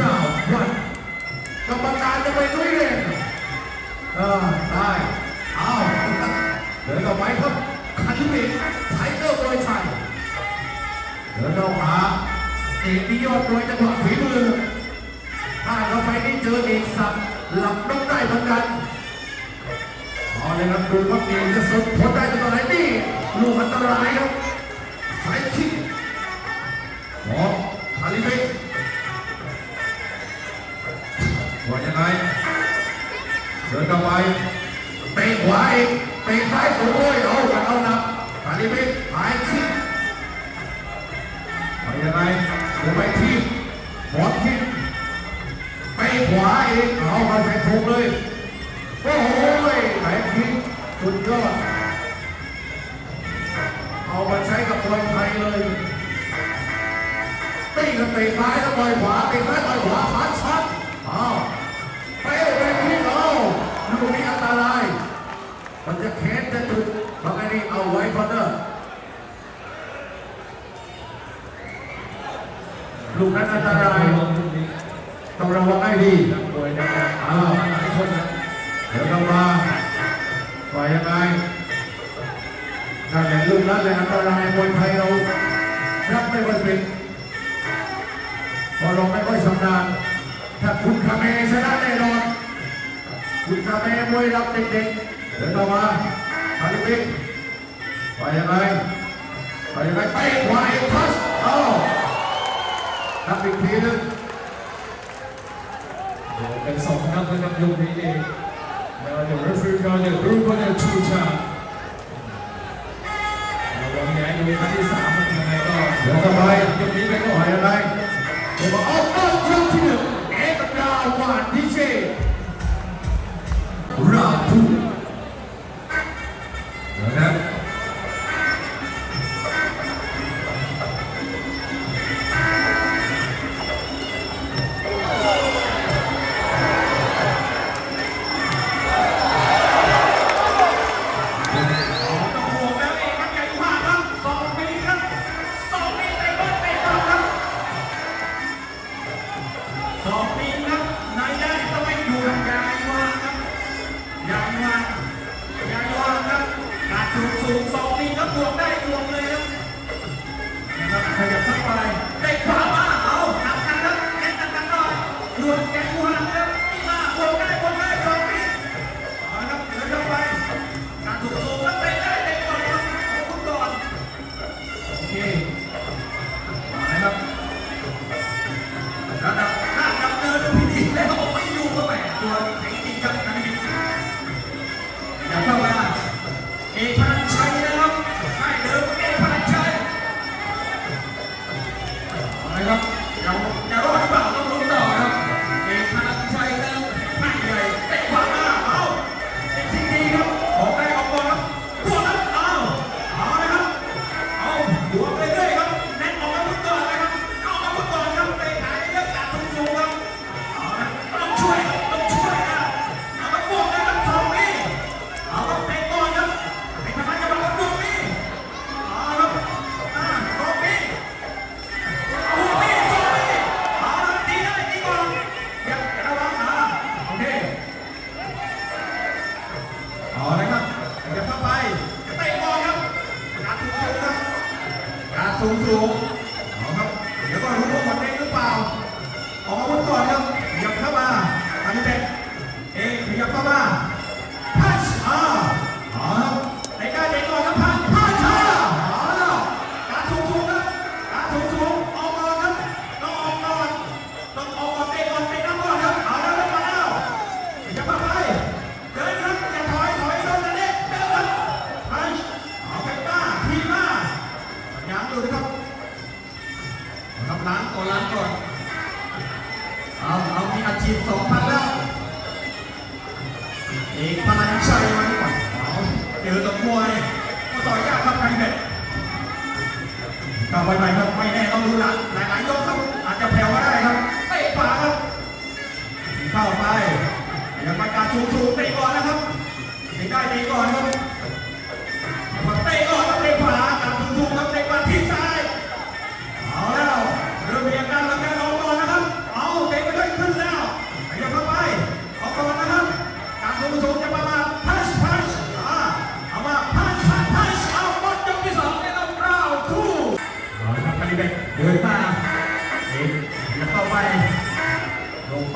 ราววันกรรมการจะไปด้วยเองเออได้เอาเดินต่อไปครับคันบิไทเกอร์โดยชัยเดินเข้าหาเอกนิยอดโดยจังหวะฝีมือถ้าเราไปนี่เจอเอกสับหลับต้องได้เหมือนกันเอาเลยครับดูว่าเอกจะสุดพ้นได้จนตอนไหนนี่ลูกอันตรายครับ ขวาอีกเตะซ้ายโอ้ยเอากันเอานักคาริบิหายคิดว่ายังไงเดินไปทีมบอลทีมไปขวาอีกเอามาใส่ถูกเลยโอ้โหแบงคิดสุดยอดเอามาใช้กับบอลไทยเลยตีกับเตะซ้ายแล้วบอลขวาเตะซ้ายบอลขวาพัน ลูกนั้นอันตรายต้องระวังให้ดีอ้าวเดี๋ยวกลับมาฝ่ายยังไงนั่นแหละลูกนั้นแหละอันตรายมวยไทยเรารับไม่ค่อยเป็นพอเราไม่ค่อยชำนาญถ้าคุณคาเมชนะแน่นอนคุณคาเมมวยรับเด็กๆเดินต่อมาคาริบิกไปยังไงไปยังไงเตะขวาอีกทัชเอ้า นับอีกทีนึงเดี๋ยวเป็นสองนัดนะครับยกนี้เองแล้วเดี๋ยวรีฟรีก็เดี๋ยวรูปก็เดี๋ยวชูชาเราลองแย้งดูครั้งที่สามมันยังไงก็เดินต่อไปยกนี้ไปก่อไปนยังไงเดี๋ยวมาเอาเริ่มยกที่หนึ่งเอกดาวหวานดีเจราทู สองปีครับนายได้ต้องไม่อยู่กับยายวางครับยายวางยายวางครับการถูกสูงสองปีครับบวกได้บวกเลยครับนะครับขยับ ออกอาวุธก่อนครับขยับเข้ามาอันนี้เป็นเองขยับเข้ามาพัชอ่าเอาครับเด้เตะก่อนครับพัชพัชอ่าเอาแล้วการสูงสูงครับการสูงสูงออกก่อนครับต้องออกก่อนต้องออกก่อนเตะก่อนเตะน้ำก่อนครับเอาแล้วเริ่มมาแล้วอย่ามาไปเดินครับอย่าถอยถอยโดนนะเนี่ยเดินครับไปเอาไปป้าทีมายังอยู่นะครับครับล้างก่อนล้างก่อน เอามีอาชีพสองพันแล้วเอกพลังชัยมาดีกว่าเอาเจอกับมวยก็ต่อยยากครับกันเบ็ดกลับไปใหม่ครับไม่แน่ต้องดูหลังหลายๆยกครับอาจจะแผ่วก็ได้ครับเตะขวาครับเข้าไปยังมาการชูชูตะก่อนนะครับเตะได้ตะก่อนครับ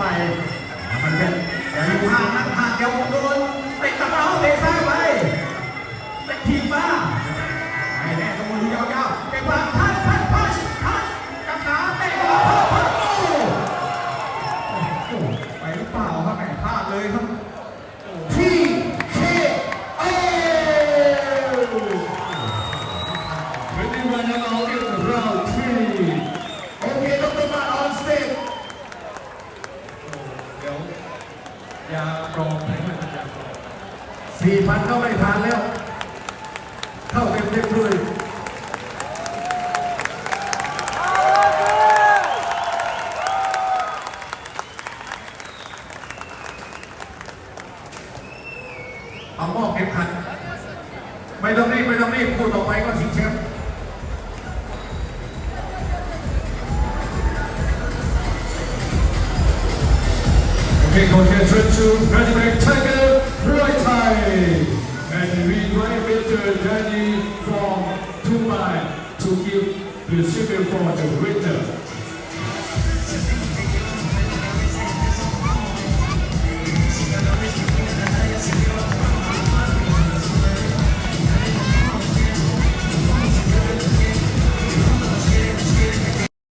ไปมันเป็นอย่าอยู่ห่างนักห่างเดี๋ยวโดนเตะตะเบาเตะซ้ายไปเตะทีมมาไม่แน่ต้องมาดูยาวๆเตะบอลทัดทัดพัชทัดกับขาเตะบอลพัดโอ้โหไปหรือเปล่าครับแหมพลาดเลยครับที่เคโอ21 and all in round 3โอเคต้องมาออนสเตจ เดี๋ยว ยากรองไหนมันจะสี่พันก็ไม่ทานแล้ว เข้าเต็มเต็มเลยเอามอบเข็มขัดไม่ต้องรีบไม่ต้องรีบพูดต่อไปก็ชิงแชมป์ Go get a trip to